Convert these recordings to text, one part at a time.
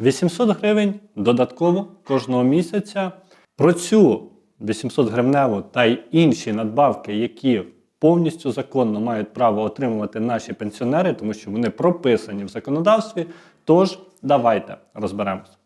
800 гривень додатково кожного місяця. Про цю 800 гривневу та й інші надбавки, які повністю законно мають право отримувати наші пенсіонери, тому що вони прописані в законодавстві. Тож давайте розберемося.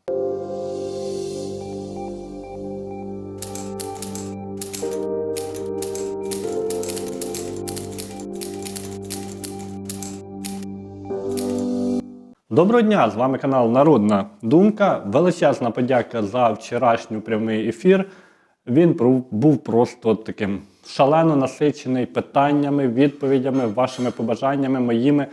Доброго дня! З вами канал Народна Думка. Величезна подяка за вчорашній прямий ефір. Він був просто таким шалено насичений питаннями, відповідями, вашими побажаннями, моїми.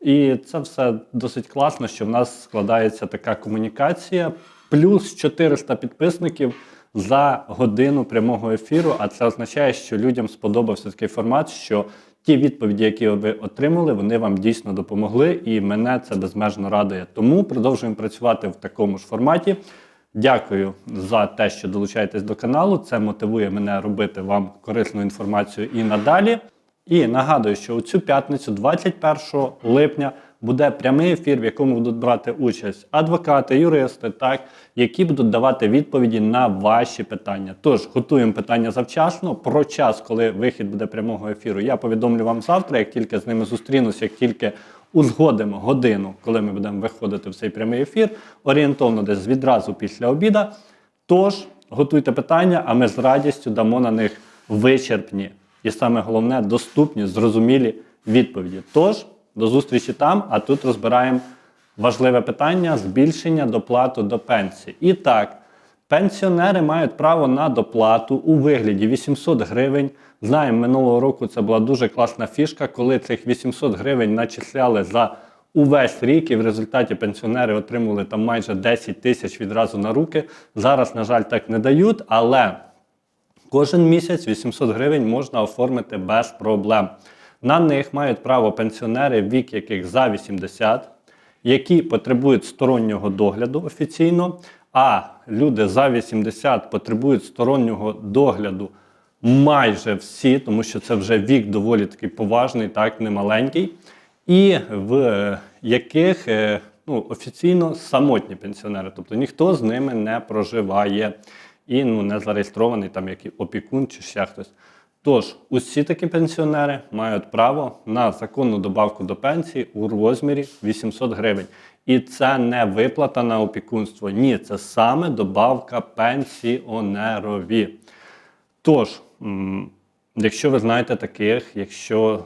І це все досить класно, що в нас складається така комунікація. Плюс 400 підписників за годину прямого ефіру. А це означає, що людям сподобався такий формат, що ті відповіді, які ви отримали, вони вам дійсно допомогли, і мене це безмежно радує. Тому продовжуємо працювати в такому ж форматі. Дякую за те, що долучаєтесь до каналу. Це мотивує мене робити вам корисну інформацію і надалі. І нагадую, що у цю п'ятницю, 21 липня, буде прямий ефір, в якому будуть брати участь адвокати, юристи, так, які будуть давати відповіді на ваші питання. Тож готуємо питання завчасно. Про час, коли вихід буде прямого ефіру, я повідомлю вам завтра, як тільки з ними зустрінусь, як тільки узгодимо годину, коли ми будемо виходити в цей прямий ефір, орієнтовно десь відразу після обіда. Тож готуйте питання, а ми з радістю дамо на них вичерпні і саме головне доступні, зрозумілі відповіді. Тож до зустрічі там, а тут розбираємо важливе питання збільшення доплату до пенсії. І так, пенсіонери мають право на доплату у вигляді 800 гривень. Знаємо, минулого року це була дуже класна фішка, коли цих 800 гривень начисляли за увесь рік, і в результаті пенсіонери отримували там майже 10 тисяч відразу на руки. Зараз, на жаль, так не дають, але Кожен місяць 800 гривень можна оформити без проблем. На них мають право пенсіонери, вік яких за 80, які потребують стороннього догляду офіційно, а люди за 80 потребують стороннього догляду майже всі, тому що це вже вік доволі такий поважний, так, не маленький, і в е, яких е, ну, офіційно самотні пенсіонери, тобто ніхто з ними не проживає і ну, не зареєстрований там як опікун чи ще хтось. Тож, усі такі пенсіонери мають право на законну добавку до пенсії у розмірі 800 гривень. І це не виплата на опікунство. Ні, це саме добавка пенсіонерові. Тож, якщо ви знаєте таких, якщо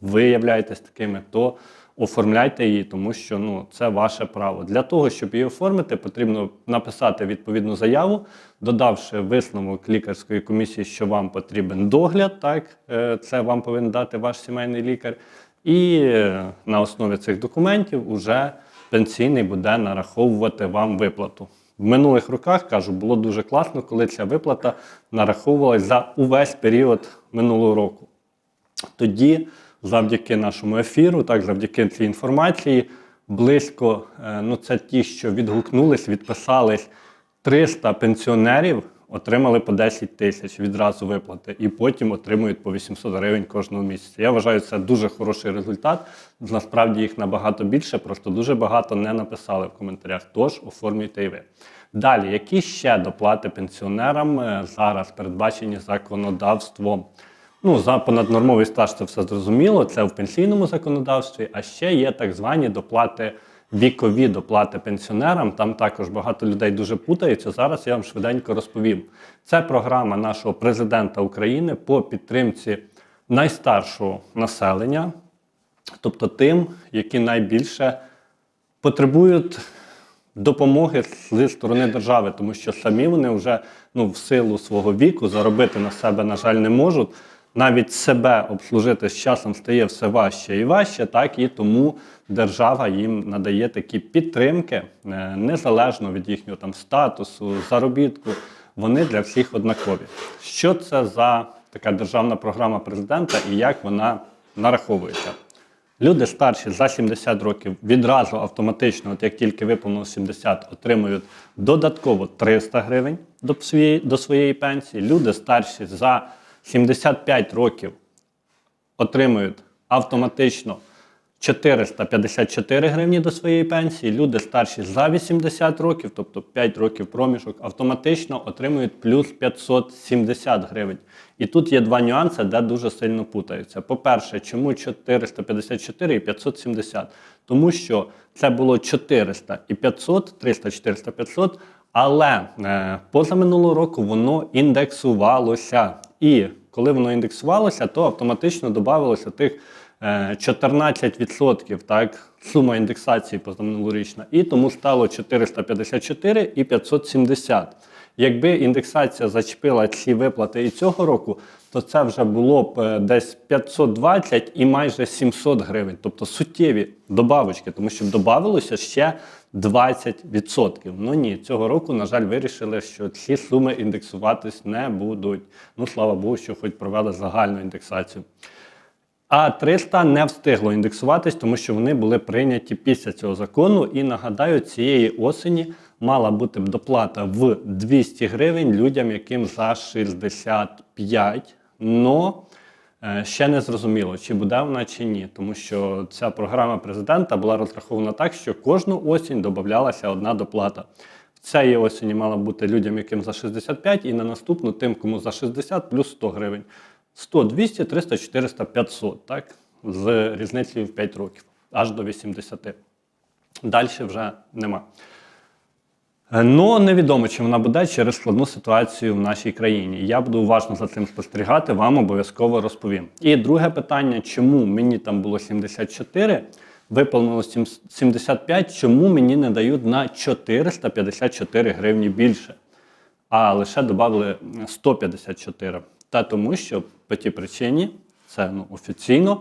ви являєтесь такими, то оформляйте її, тому що ну, це ваше право. Для того, щоб її оформити, потрібно написати відповідну заяву, додавши висновок лікарської комісії, що вам потрібен догляд, так, е, це вам повинен дати ваш сімейний лікар. І е, на основі цих документів уже пенсійний буде нараховувати вам виплату. В минулих роках кажу, було дуже класно, коли ця виплата нараховувалась за увесь період минулого року. Тоді, завдяки нашому ефіру, так, завдяки цій інформації, близько, е, ну це ті, що відгукнулись, відписались, 300 пенсіонерів отримали по 10 тисяч відразу виплати, і потім отримують по 800 гривень кожного місяця. Я вважаю, це дуже хороший результат. Насправді їх набагато більше, просто дуже багато не написали в коментарях. Тож оформлюйте і ви. Далі, які ще доплати пенсіонерам е, зараз передбачені законодавством? Ну, за понаднормовий стаж це все зрозуміло, це в пенсійному законодавстві, а ще є так звані доплати, вікові доплати пенсіонерам. Там також багато людей дуже путаються. Зараз я вам швиденько розповім. Це програма нашого президента України по підтримці найстаршого населення, тобто тим, які найбільше потребують допомоги зі сторони держави, тому що самі вони вже ну, в силу свого віку заробити на себе, на жаль, не можуть. Навіть себе обслужити з часом стає все важче і важче, так і тому держава їм надає такі підтримки е, незалежно від їхнього там статусу, заробітку. Вони для всіх однакові. Що це за така державна програма президента і як вона нараховується? Люди старші за 70 років відразу автоматично, от як тільки виповнило 70, отримують додатково 300 гривень до своєї, до своєї пенсії. Люди старші за 75 років отримують автоматично 454 гривні до своєї пенсії. Люди старші за 80 років, тобто 5 років проміжок, автоматично отримують плюс 570 гривень. І тут є два нюанси, де дуже сильно путаються. По-перше, чому 454 і 570? Тому що це було 400 і 500, 300, 400, 500, але е, позаминулого року воно індексувалося. І коли воно індексувалося, то автоматично додавалося тих е, 14% так, сума індексації позаминулорічна. І тому стало 454 і 570. Якби індексація зачепила ці виплати і цього року, то це вже було б е, десь 520 і майже 700 гривень, тобто суттєві добавочки, тому що додавалося ще 20%. Ну ні, цього року, на жаль, вирішили, що ці суми індексуватись не будуть. Ну слава Богу, що хоч провели загальну індексацію. А 300 не встигло індексуватись, тому що вони були прийняті після цього закону. І нагадаю, цієї осені мала бути доплата в 200 гривень людям, яким за 65. Но е, ще не зрозуміло, чи буде вона чи ні, тому що ця програма президента була розрахована так, що кожну осінь додавалася одна доплата. Цієї осені мала бути людям, яким за 65, і на наступну тим, кому за 60, плюс 100 гривень. 100, 200, 300, 400, 500, так? З різницею в 5 років, аж до 80. Далі вже нема. Ну, невідомо, чи вона буде через складну ситуацію в нашій країні. Я буду уважно за цим спостерігати, вам обов'язково розповім. І друге питання: чому мені там було 74, виповнилось сім- 75, чому мені не дають на 454 гривні більше? а лише додали 154. Та тому, що по тій причині, це ну, офіційно,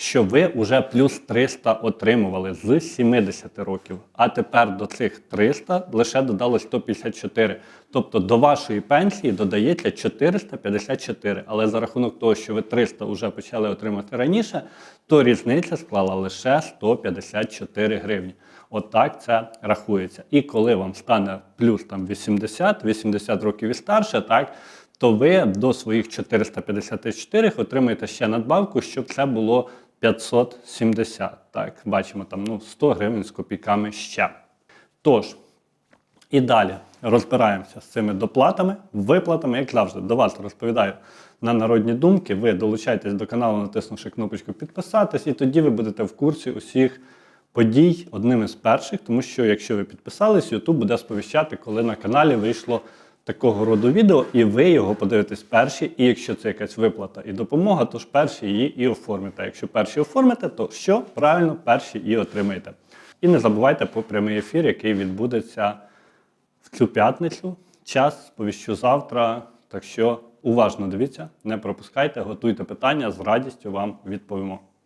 що ви вже плюс 300 отримували з 70 років. А тепер до цих 300 лише додали 154. Тобто до вашої пенсії додається 454. Але за рахунок того, що ви 300 вже почали отримати раніше, то різниця склала лише 154 гривні. Отак це рахується. І коли вам стане плюс там 80, 80 років і старше, так, то ви до своїх 454 отримаєте ще надбавку, щоб це було 570. Так, бачимо там ну, 100 гривень з копійками ще. Тож, і далі розбираємося з цими доплатами, виплатами, як завжди, до вас розповідаю на народні думки. Ви долучайтесь до каналу, натиснувши кнопочку підписатись, і тоді ви будете в курсі усіх подій одним із перших, тому що якщо ви підписались, YouTube буде сповіщати, коли на каналі вийшло такого роду відео, і ви його подивитесь перші. І якщо це якась виплата і допомога, то ж перші її і оформите. Якщо перші оформите, то що правильно перші і отримаєте. І не забувайте про прямий ефір, який відбудеться в цю п'ятницю. Час сповіщу завтра. Так що уважно дивіться, не пропускайте, готуйте питання, з радістю вам відповімо.